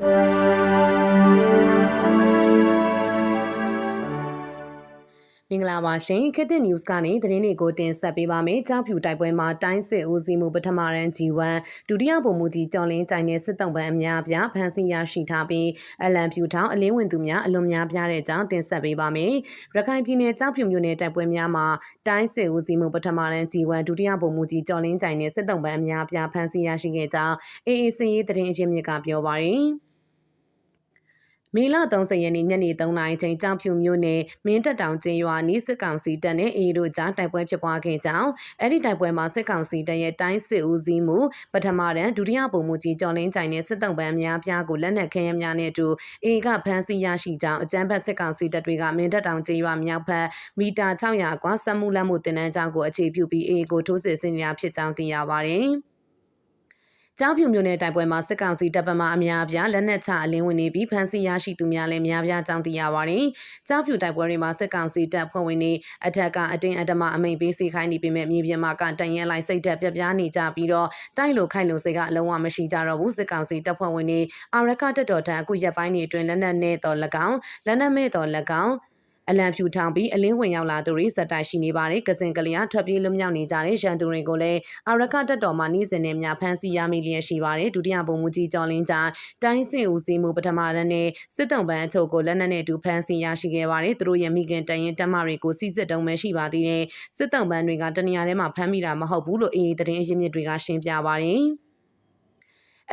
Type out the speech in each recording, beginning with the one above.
you မင်္ဂလာပါရှင်ခေတ်သစ် news ကနေသတင်းတွေကိုတင်ဆက်ပေးပါမယ်။ကြောက်ဖြူတိုက်ပွဲမှာတိုင်းစစ်ဦးစီးမှုပထမရန် G1 ဒုတိယဗိုလ်မှူးကြီးကျော်လင်းကြိုင်နဲ့စစ်တုံးပန်းအများပြဖမ်းဆီးရရှိထားပြီးအလံဖြူထောင်အလင်းဝင်သူများအလွန်များပြတဲ့အကြောင်းတင်ဆက်ပေးပါမယ်။ရခိုင်ပြည်နယ်ကြောက်ဖြူမြို့နယ်တိုက်ပွဲများမှာတိုင်းစစ်ဦးစီးမှုပထမရန် G1 ဒုတိယဗိုလ်မှူးကြီးကျော်လင်းကြိုင်နဲ့စစ်တုံးပန်းအများပြဖမ်းဆီးရရှိခဲ့ကြောင်း AAC သတင်းအရင်းမြစ်ကပြောပါရယ်။ မေလ30ရက်နေ့ညနေ3နာရီချိန်ကြောင်ဖြူမြို့နယ်မင်းတက်တောင်ကျေးရွာနီးစစ်ကောင်စီတပ်နဲ့အေးတို့ကြားတိုက်ပွဲဖြစ်ပွားခဲ့ကြောင်းအဲ့ဒီတိုက်ပွဲမှာစစ်ကောင်စီတပ်ရဲ့တိုင်းစစ်ဦးစီးမှုပထမတန်းဒုတိယဗိုလ်မှူးကြီးကျော်လင်းကြိုင်နဲ့စစ်တုံးပန်းများပြားကိုလက်နက်ခဲယမ်းများနဲ့အတူအေကဖမ်းဆီးရရှိကြောင်းအကြမ်းဖက်စစ်ကောင်စီတပ်တွေကမင်းတက်တောင်ကျေးရွာမြောက်ဘက်မီတာ600ကွာစက်မှုလက်မှုတင်နန်းကျောင်းကိုအခြေပြုပြီးအေကိုထိုးစစ်ဆင်နေတာဖြစ်ကြောင်းသိရပါတယ်။ ကြောက်ဖြူမြို့နယ်တိုက်ပွဲမှာစစ်ကောင်စီတပ်ပမာအများပြားလက်နက်ချအလင်းဝင်နေပြီးဖမ်းဆီးရရှိသူများလည်းများပြားကြောင်းသိရပါတယ်။ကြောက်ဖြူတိုက်ပွဲတွေမှာစစ်ကောင်စီတပ်ဖွဲ့ဝင်တွေအထက်ကအတင်းအဓမ္မအမိန်ပေးစီခိုင်းနေပေမဲ့မြေပြင်မှာကတန်ရဲလိုက်စိတ်သက်ပြပြားနေကြပြီးတော့တိုက်လိုခိုင်လိုစိတ်ကအလုံးဝမရှိကြတော့ဘူးစစ်ကောင်စီတပ်ဖွဲ့ဝင်တွေအာရကတက်တော်ထံအခုရက်ပိုင်းတွေအတွင်းလက်နက်နဲ့တော်၎င်းလက်နက်မဲ့တော်၎င်း အလံဖြူထောင်ပြီးအလင်းဝင်ရောက်လာသူတွေစက်တိုက်ရှိနေပါတယ်။ကစင်ကလေးကထွက်ပြေးလွတ်မြောက်နေကြတဲ့ရန်သူတွေကိုလည်းအာရခတက်တော်မှာနေ့စဉ်နဲ့များဖမ်းဆီးရမိလျက်ရှိပါတယ်။ဒုတိယဗိုလ်မှူးကြီးကျော်လင်းကြတိုင်းစစ်ဦးစီးမှုပထမရနဲ့စစ်တုံးပန်းအချုပ်ကိုလက်နက်နဲ့အတူဖမ်းဆီးရရှိခဲ့ပါတယ်။သူတို့ရဲ့မိခင်တရင်တက်မတွေကိုစီစစ်တုံးပဲရှိပါသေးတယ်။စစ်တုံးပန်းတွေကတနေရာထဲမှာဖမ်းမိတာမဟုတ်ဘူးလို့အေးသတင်းအရင်းမြစ်တွေကရှင်းပြပါတယ်။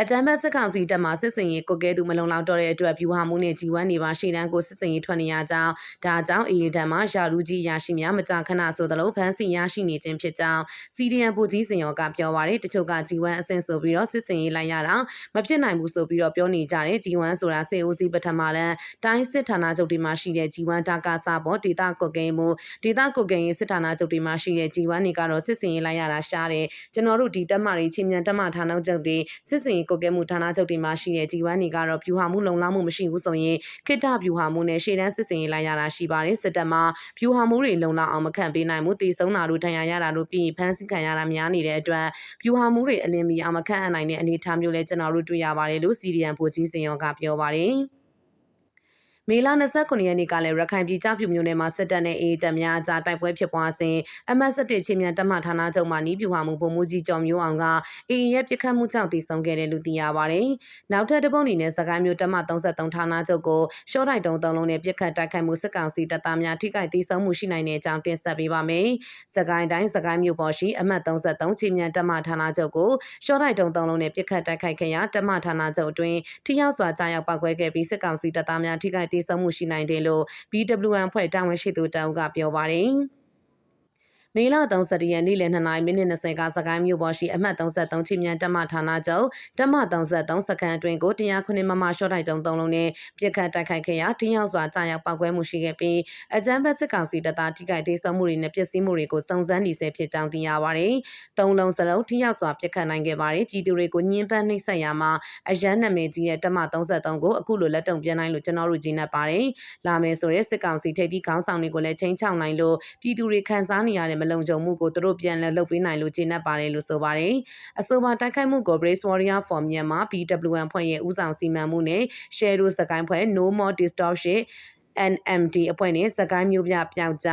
အကြမ်းဖက်စစ်ကောင်စီတပ်မှစစ်စင်ရေးကိုကဲသူမလုံလောက်တော့တဲ့အတွက်ဖြူဟာမှုနဲ့ကြီးဝမ်းနေပါရှေ့တန်းကိုစစ်စင်ရေးထွက်နေရကြောင်းဒါကြောင့်အေရီတံမှာယာလူကြီးရရှိများမကြာခဏဆိုသလိုဖမ်းဆီးရရှိနေခြင်းဖြစ်ကြောင်းစီဒီအန်ပူကြီးစင်ရောကပြောပါရယ်တချို့ကကြီးဝမ်းအဆင့်ဆိုပြီးတော့စစ်စင်ရေးလိုက်ရတာမဖြစ်နိုင်ဘူးဆိုပြီးတော့ပြောနေကြတယ်ကြီးဝမ်းဆိုတာစေဦးစီးပထမလန်တိုင်းစစ်ဌာနချုပ်တွေမှာရှိတဲ့ကြီးဝမ်းတာကာစာပေါ်ဒေတာကုတ်ကဲမှုဒေတာကုတ်ကဲရေးစစ်ဌာနချုပ်တွေမှာရှိတဲ့ကြီးဝမ်းတွေကတော့စစ်စင်ရေးလိုက်ရတာရှားတယ်ကျွန်တော်တို့ဒီတက်မတွေချင်းမြန်တက်မဌာနချုပ်တွေစစ်စင်ရေးကုတ်ကဲမှုဌာနချုပ်တွေမှာရှိတဲ့ကြီးဝမ်းတွေကတော့ဖြူဟာမှုလုံလောက်မှုမရှိဘူးဆိုရင်ခိတ္တဖြူဟာမှုနဲ့ရှေ့တန်းစစ်စင်ရေးလိုက်ရတာရှိပါတယ်စစ်တပ်မှာဖြူဟာမှုတွေလုံလောက်အောင်မခံပေးနိုင်ဘူးတည်ဆုံးတာတို့ထံရရတာတို့ပြီးဖမ်းဆီးခံရတာများနေတဲ့အတွက်ဖြူဟာမှုတွေအလင်းမီအောင်မခံအနိုင်တဲ့အနေအထားမျိုးလဲကျွန်တော်တို့တွေ့ရပါတယ်လို့စီရီယန်ဘူကြီးစင်ရောကပြောပါတယ် မေလ29ရက်နေ့ကလည်းရခိုင်ပြည်ကြောက်ဖြူမြို့နယ်မှာစစ်တပ်နဲ့အေးတပ်များအကြားတိုက်ပွဲဖြစ်ပွားစဉ်အမတ်7ချင်းမြန်တပ်မဌာနချုပ်မှနီးပြူဟာမှုဗိုလ်မှူးကြီးကျော်မျိုးအောင်ကအေးရဲ့ပြစ်ခတ်မှုကြောင့်တည်ဆုံခဲ့တယ်လို့သိရပါတယ်။နောက်ထပ်တပုံအနေနဲ့စကိုင်းမြို့တပ်မ33ဌာနချုပ်ကိုရှော့တိုက်တုံးသုံးလုံးနဲ့ပြစ်ခတ်တိုက်ခိုက်မှုစစ်ကောင်စီတပ်သားများထိခိုက်တည်ဆုံမှုရှိနိုင်တဲ့အကြောင်းတင်ဆက်ပေးပါမယ်။စကိုင်းတိုင်းစကိုင်းမြို့ပေါ်ရှိအမတ်33ချင်းမြန်တပ်မဌာနချုပ်ကိုရှော့တိုက်တုံးသုံးလုံးနဲ့ပြစ်ခတ်တိုက်ခိုက်ခဲ့ရာတပ်မဌာနချုပ်အတွင်းထိရောက်စွာကြားရောက်ပောက်ကွဲခဲ့ပြီးစစ်ကောင်စီတပ်သားများထိခိုက်တည်ဆုံမှုရှိနိုင်တယ်လို့ BWN ဖွဲ့တာဝန်ရှိသူတအုပ်ကပြောပါတယ်။ မေလ31ရက်နေ့လယ်2နာရီမိနစ်20ကစကိုင်းမြို့ပေါ်ရှိအမှတ်33ချင်းမြန်တက်မဌာနချုပ်တက်မ33စကန်အတွင်းကို109မမရှော့တိုက်တုံး3လုံးနဲ့ပြစ်ခတ်တိုက်ခိုက်ခဲ့ရာတင်းရောက်စွာကြာရောက်ပောက်ကွဲမှုရှိခဲ့ပြီးအကြမ်းဖက်စစ်ကောင်စီတပ်သားထိခိုက်ဒေဆုံးမှုတွေနဲ့ပျက်စီးမှုတွေကိုစုံစမ်းနေဆဲဖြစ်ကြောင်းသိရပါတယ်။သုံးလုံးစလုံးတင်းရောက်စွာပြစ်ခတ်နိုင်ခဲ့ပါတယ်။ပြည်သူတွေကိုညှဉ်းပန်းနှိပ်စက်ရာမှာအရန်နာမည်ကြီးတဲ့တက်မ33ကိုအခုလိုလက်တုံပြန်နိုင်လို့ကျွန်တော်တို့ဂျင်းနေပါတယ်။လာမယ်ဆိုရဲစစ်ကောင်စီထိပ်သီးခေါင်းဆောင်တွေကိုလည်းချိန်ချောက်နိုင်လို့ပြည်သူတွေခံစားနေရတဲ့မလုံခြုံမှုကိုသူတို့ပြန်လည်လုပ်ပေးနိုင်လို့ကျေနပ်ပါတယ်လို့ဆိုပါတယ်။အဆိုပါတိုက်ခိုက်မှုကို Brace Warrior for Myanmar BWN ဖွဲ့ရဲ့ဦးဆောင်စီမံမှုနဲ့ Share တို့စကိုင်းဖွဲ့ No More Distortion NMD အဖွဲ့နဲ့စကိုင်းမျိုးပြပြောက်ကြ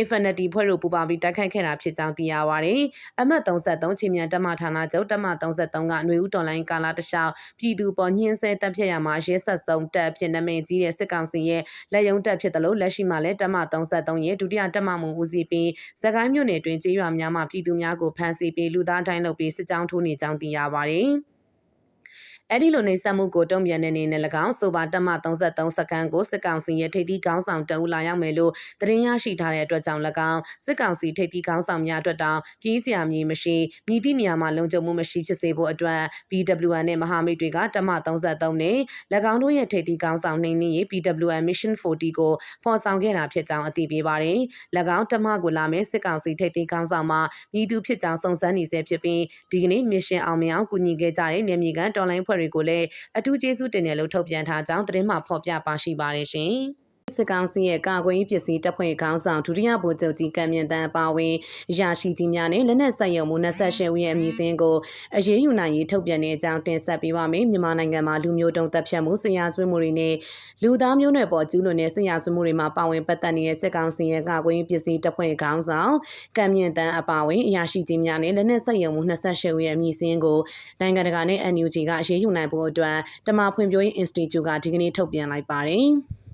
Infinity ဖွဲ့တို့ပူပေါင်းပြီးတိုက်ခိုက်ခဲ့တာဖြစ်ကြောင်းသိရပါတယ်။အမှတ်33ချင်းမြန်တမဌာနချုပ်တမ33ကຫນွေဦးတော်လိုင်းကာလာတလျှောက်ပြည်သူပေါ်ညှင်းဆဲတပ်ဖြတ်ရမှာရဲဆက်ဆုံးတပ်ဖြစ်နာမည်ကြီးတဲ့စစ်ကောင်စီရဲ့လက်ယုံတပ်ဖြစ်တယ်လို့လက်ရှိမှာလည်းတမ33ရဲ့ဒုတိယတမမှုဦးစီးပြီးစကိုင်းမြို့နယ်တွင်ကြေးရွာများမှာပြည်သူများကိုဖမ်းဆီးပြီးလူသားတိုင်းလုပ်ပြီးစစ်ကြောင်းထိုးနေကြောင်းသိရပါတယ်။ အဲ့ဒီလိုနေဆက်မှုကိုတုံ့ပြန်တဲ့အနေနဲ့၎င်းဆိုပါတက်မ33စကန်ကိုစစ်ကောင်စီရဲ့ထိပ်သီးခေါင်းဆောင်တအူလာရောက်မယ်လို့သတင်းရရှိထားတဲ့အတွက်ကြောင့်၎င်းစစ်ကောင်စီထိပ်သီးခေါင်းဆောင်များအတွက်တောင်ပြည်စရာမြေမရှိမြည်သည့်နေရာမှာလုံခြုံမှုမရှိဖြစ်စေဖို့အတွက် BWN နဲ့မဟာမိတ်တွေကတက်မ33နဲ့၎င်းတို့ရဲ့ထိပ်သီးခေါင်းဆောင်နှိမ့်နှင်းရေး BWN Mission 40ကိုဖော်ဆောင်ခဲ့တာဖြစ်ကြောင်းအသိပေးပါတယ်။၎င်းတက်မကိုလာမဲ့စစ်ကောင်စီထိပ်သီးခေါင်းဆောင်မှာမြည်သူဖြစ်ကြောင်းစုံစမ်းနေဆဲဖြစ်ပြီးဒီကနေ့ mission အောင်မြင်အောင်ကူညီခဲ့ကြတဲ့နေမြေကန်တော်လိုင်းဖွဲ့တွေကိုလည်းအထူးကျေးဇူးတင်တယ်လို့ထုတ်ပြန်ထားကြောင်းသတင်းမှဖော်ပြပါရှိပါတယ်ရှင်။ စစ်ကောင်စီရဲ့ကာကွယ်ရေးပစ္စည်းတပ်ဖွဲ့ခေါင်းဆောင်ဒုတိယဗိုလ်ချုပ်ကြီးကံမြင့်တန်းအပါအဝင်အရာရှိကြီးများနဲ့လက်နက်ဆက်ယုံမှု28ဦးရဲ့အမည်စင်းကိုအရေးယူနိုင်ရေးထုတ်ပြန်တဲ့အကြောင်းတင်ဆက်ပေးပါမယ်မြန်မာနိုင်ငံမှာလူမျိုးတုံးတပ်ဖြတ်မှုဆရာဆွေးမှုတွေနဲ့လူသားမျိုးနွယ်ပေါ်ကျူးလွန်တဲ့ဆရာဆွေးမှုတွေမှာပါဝင်ပတ်သက်နေတဲ့စစ်ကောင်စီရဲ့ကာကွယ်ရေးပစ္စည်းတပ်ဖွဲ့ခေါင်းဆောင်ကံမြင့်တန်းအပါအဝင်အရာရှိကြီးများနဲ့လက်နက်ဆက်ယုံမှု28ဦးရဲ့အမည်စင်းကိုနိုင်ငံတကာနဲ့ NUG ကအရေးယူနိုင်ဖို့အတွက်တမဖွံ့ဖြိုးရေး Institute ကဒီကနေ့ထုတ်ပြန်လိုက်ပါတယ်။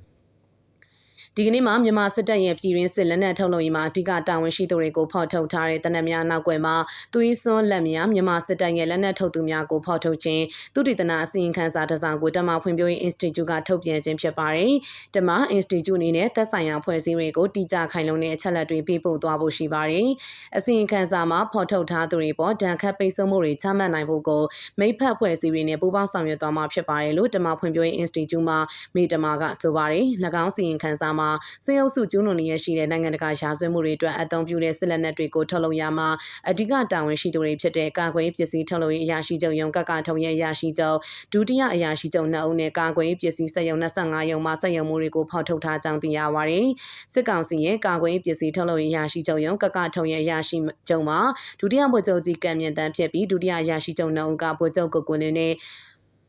ဒီကနေ့မှာမြန်မာစစ်တပ်ရဲ့ပြည်တွင်းစစ်လက်နက်ထုတ်လုပ်ရေးမှာအဓိကတာဝန်ရှိသူတွေကိုဖော်ထုတ်ထားတဲ့တနက်များနောက်ွယ်မှာသွေးစွန်းလက်များမြန်မာစစ်တပ်ရဲ့လက်နက်ထုတ်သူများကိုဖော်ထုတ်ခြင်းသူတည်တနာအစီရင်ခံစာတစ်စောင်ကိုတမဖွံ့ဖြိုးရေး Institute ကထုတ်ပြန်ခြင်းဖြစ်ပါတယ်။တမ Institute အနေနဲ့သက်ဆိုင်ရာဖွဲ့စည်းတွေကိုတိကျခိုင်လုံတဲ့အချက်လက်တွေပေးပို့သွားဖို့ရှိပါတယ်။အစီရင်ခံစာမှာဖော်ထုတ်ထားသူတွေပေါ်ဒဏ်ခတ်ပိတ်ဆို့မှုတွေချမှတ်နိုင်ဖို့ကိုမိဖက်ဖွဲ့စည်းတွေနဲ့ပူးပေါင်းဆောင်ရွက်သွားမှာဖြစ်ပါတယ်လို့တမဖွံ့ဖြိုးရေး Institute မှမေတမာကဆိုပါတယ်။၎င်းစီရင်ခံစာမှာစေအုပ်စုကျူးလွန်နေရရှိတဲ့နိုင်ငံတကာရာဇဝတ်မှုတွေအတွက်အသုံးပြုတဲ့စစ်လက်နက်တွေကိုထုတ်လုပ်ရမှာအဓိကတာဝန်ရှိသူတွေဖြစ်တဲ့ကာကွယ်ရေးပစ္စည်းထုတ်လုပ်ရေးအရာရှိချုပ်ရုံးကကထုံရဲ့အရာရှိချုပ်ဒုတိယအရာရှိချုပ်နှစ်ဦးနဲ့ကာကွယ်ရေးပစ္စည်းစက်ရုံ25ရုံမှစက်ရုံမှုတွေကိုဖော်ထုတ်ထားကြောင်းသိရပါတယ်။စစ်ကောင်စီရဲ့ကာကွယ်ရေးပစ္စည်းထုတ်လုပ်ရေးအရာရှိချုပ်ရုံးကကထုံရဲ့အရာရှိချုပ်မှာဒုတိယဗိုလ်ချုပ်ကြီးကံမြင့်တန်းဖြစ်ပြီးဒုတိယအရာရှိချုပ်နှစ်ဦးကဗိုလ်ချုပ်ကိုကိုလင်းနဲ့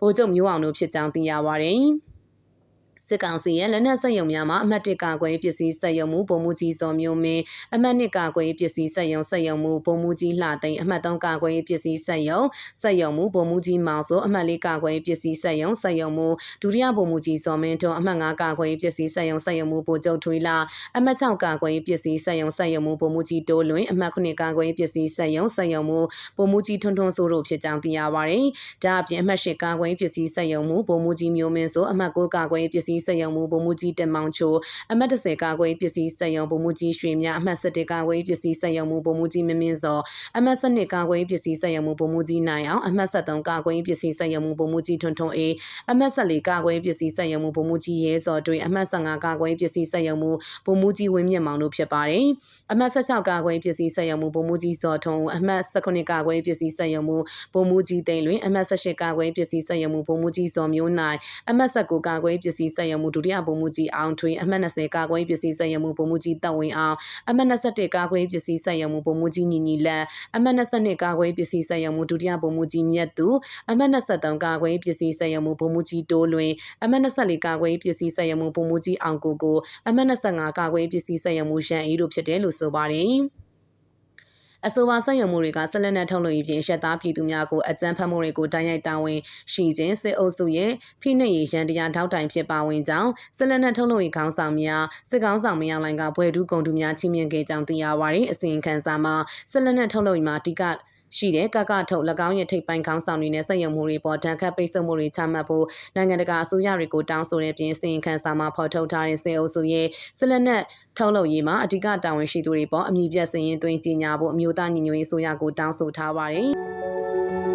ဗိုလ်ချုပ်မျိုးအောင်တို့ဖြစ်ကြောင်းသိရပါတယ်။ စစ်ကောင်စီရဲ့လက်နက်စက်ရုံများမှာအမှတ်၁ကာကွယ်ပစ္စည်းစက်ရုံမှုပုံမှုကြီးစော်မျိုးမင်းအမှတ်၂ကာကွယ်ပစ္စည်းစက်ရုံစက်ရုံမှုပုံမှုကြီးလှသိန်းအမှတ်၃ကာကွယ်ပစ္စည်းစက်ရုံစက်ရုံမှုပုံမှုကြီးမောင်စိုးအမှတ်၄ကာကွယ်ပစ္စည်းစက်ရုံစက်ရုံမှုဒုတိယပုံမှုကြီးစော်မင်းထွန်းအမှတ်၅ကာကွယ်ပစ္စည်းစက်ရုံစက်ရုံမှုပိုချုပ်ထွေးလာအမှတ်၆ကာကွယ်ပစ္စည်းစက်ရုံစက်ရုံမှုပုံမှုကြီးတိုးလွင်အမှတ်9ကာကွယ်ပစ္စည်းစက်ရုံစက်ရုံမှုပုံမှုကြီးထွန်းထွန်းစိုးတို့ဖြစ်ကြောင်းသိရပါတယ်။ဒါအပြင်အမှတ်၈ကာကွယ်ပစ္စည်းစက်ရုံမှုပုံမှုကြီးမျိုးမင်းစိုးအမှတ်9ကာကွယ်ပစ္စည်းစက်ရုံမှုပုံမှုကြီးတင်မောင်ချိုအမှတ်30ကာကွယ်ပစ္စည်းစက်ရုံပုံမှုကြီးရွှေမြအမှတ်17ကာကွယ်ပစ္စည်းစက်ရုံမှုပုံမှုကြီးမင်းမင်းစောအမှတ်12ကာကွယ်ပစ္စည်းစက်ရုံမှုပုံမှုကြီးနိုင်အောင်အမှတ်73ကာကွယ်ပစ္စည်းစက်ရုံမှုပုံမှုကြီးထွန်းထွန်းအေးအမှတ်14ကာကွယ်ပစ္စည်းစက်ရုံမှုပုံမှုကြီးရဲစောတွင်အမှတ်15ကာကွယ်ပစ္စည်းစက်ရုံမှုပုံမှုကြီးဝင်းမြင့်မောင်တို့ဖြစ်ပါတယ်အမှတ်16ကာကွယ်ပစ္စည်းစက်ရုံမှုပုံမှုကြီးစောထွန်းအမှတ်19ကာကွယ်ပစ္စည်းစက်ရုံမှုပုံမှုကြီးသိန်းလွင်အမှတ်18ကာကွယ်ပစ္စည်းစက်ရုံမှုပုံမှုကြီးစောမျိုးနိုင်အမှတ်19ကာကွယ်ပစ္စည်းစက်ရုံမှုဒုတိယပုံမှုကြီးအောင်ထွေအမှတ်20ကာကွယ်ပစ္စည်းစက်ရုံမှုပုံမှုကြီးတပ်ဝင်အောင်အမှတ်21ကာကွယ်ပစ္စည်းစက်ရုံမှုပုံမှုကြီးညီညီလက်အမှတ်22ကာကွယ်ပစ္စည်းစက်ရုံမှုဒုတိယပုံမှုကြီးမြတ်သူအမှတ်23ကာကွယ်ပစ္စည်းစက်ရုံမှုပုံမှုကြီးတိုးလွင်အမှတ်24ကာကွယ်ပစ္စည်းစက်ရုံမှုပုံမှုကြီးအောင်ကိုကိုအမှတ်25ကာကွယ်ပစ္စည်းစက်ရုံမှုရန်အေးတို့ဖြစ်တယ်လို့ဆိုပါတယ် အဆိုပါဆက်ယုံမှုတွေကဆက်လက်နဲ့ထုတ်လို့ရပြင်ရှက်သားပြည်သူများကိုအကြမ်းဖက်မှုတွေကိုတိုက်ရိုက်တာဝန်ရှိခြင်းစစ်အုပ်စုရဲ့ဖိနှိပ်ရေးရန်တရားထောက်တိုင်ဖြစ်ပါဝင်ကြောင်းဆက်လက်နဲ့ထုတ်လို့ရခေါင်းဆောင်များစစ်ကောင်းဆောင်မယောင်လိုင်ကဘွယ်ဒူးကုံတူများချင်းမြင်ခဲ့ကြောင်းသိရပါတယ်အစီရင်ခံစာမှာဆက်လက်နဲ့ထုတ်လို့ရမှာအဓိက ရှိတဲ့ကကထုတ်၎င်းရဲ့ထိပ်ပိုင်းခေါင်းဆောင်တွေနဲ့စက်ရုံမှုတွေပေါ်တန်ခတ်ပိတ်ဆို့မှုတွေချမှတ်ဖို့နိုင်ငံတကာအစိုးရတွေကိုတောင်းဆိုတဲ့ပြင်စင်ခံစာမှာဖော်ထုတ်ထားတဲ့စေအုပ်စုရဲ့စစ်လက်နက်ထုတ်လုပ်ရေးမှာအဓိကတာဝန်ရှိသူတွေပေါ်အမည်ပြစင်ရင်သွင်းကြီးညာဖို့အမျိုးသားညီညွတ်ရေးအစိုးရကိုတောင်းဆိုထားပါတယ်။